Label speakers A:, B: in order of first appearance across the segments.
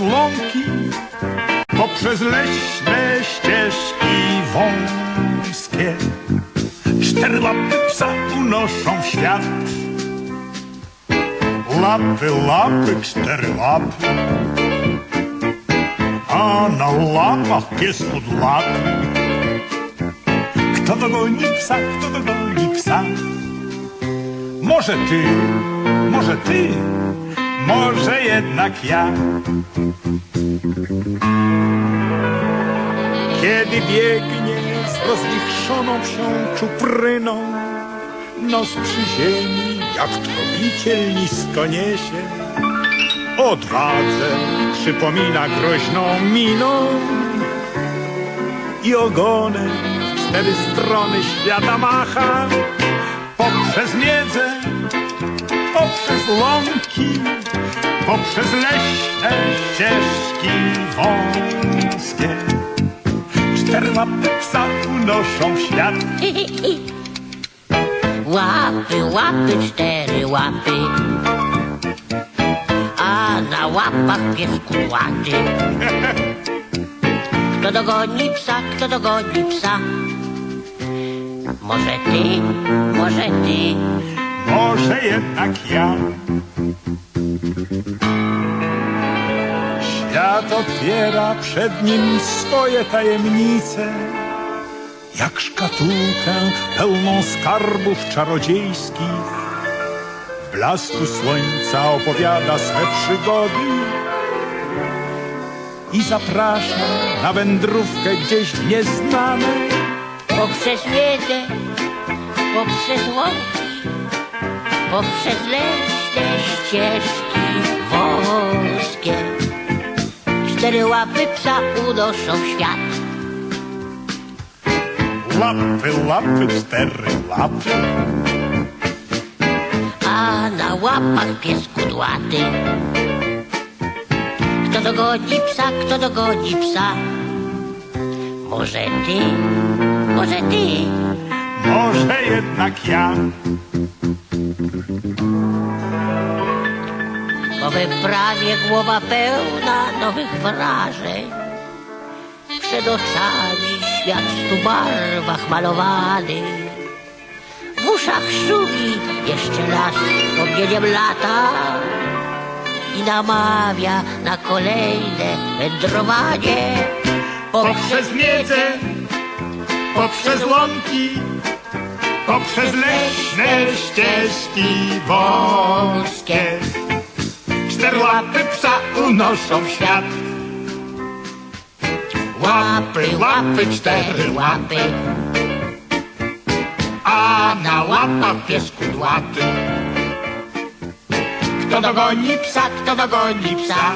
A: łąki, poprzez leśne ścieżki wąskie. Cztery lapy psa unoszą w świat. Lapy, lapy, cztery lapy, a na łapach pies od lat. Kto dogoni psa, kto dogoni psa? Może ty, może ty, może jednak ja. Kiedy biegnie z rozwichrzoną wsią czupryną, nos przy ziemi jak tropiciel nisko niesie. Odwadze przypomina groźną miną i ogonem w cztery strony świata macha. Poprzez miedzę, poprzez łąki, poprzez leśne ścieżki wąskie. Cztery łapy psa unoszą w świat.
B: Łapy, łapy, cztery łapy. A na łapach pies kudłaty. Kto dogoni psa, kto dogoni psa? Może ty, może ty.
A: Jednak ja. Świat otwiera przed nim swoje tajemnice, jak szkatułkę pełną skarbów czarodziejskich. W blasku słońca opowiada swe przygody i zaprasza na wędrówkę gdzieś w nieznane.
B: Poprzez miedzę, poprzez łąki, poprzez leśne ścieżki wąskie. Cztery łapy psa unoszą w świat.
A: Łapy, łapy, cztery łapy.
B: a na łapach pies kudłaty. Kto dogoni psa, kto dogoni psa? Może ty, może ty.
A: Może jednak ja.
B: Po wyprawie głowa pełna nowych wrażeń. Przed oczami świat stu barwach malowany. W uszach szumi jeszcze raz wspomnieniem lata i namawia na kolejne wędrowanie.
A: Poprzez miedzę, poprzez łąki, poprzez leśne ścieżki wąskie. Cztery łapy psa unoszą w świat. Łapy, łapy, cztery łapy, a na łapach pies kudłaty. Kto dogoni psa, kto dogoni psa?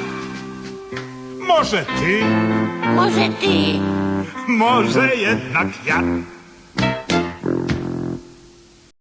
A: Może ty,
B: Może ty,
A: może jednak ja.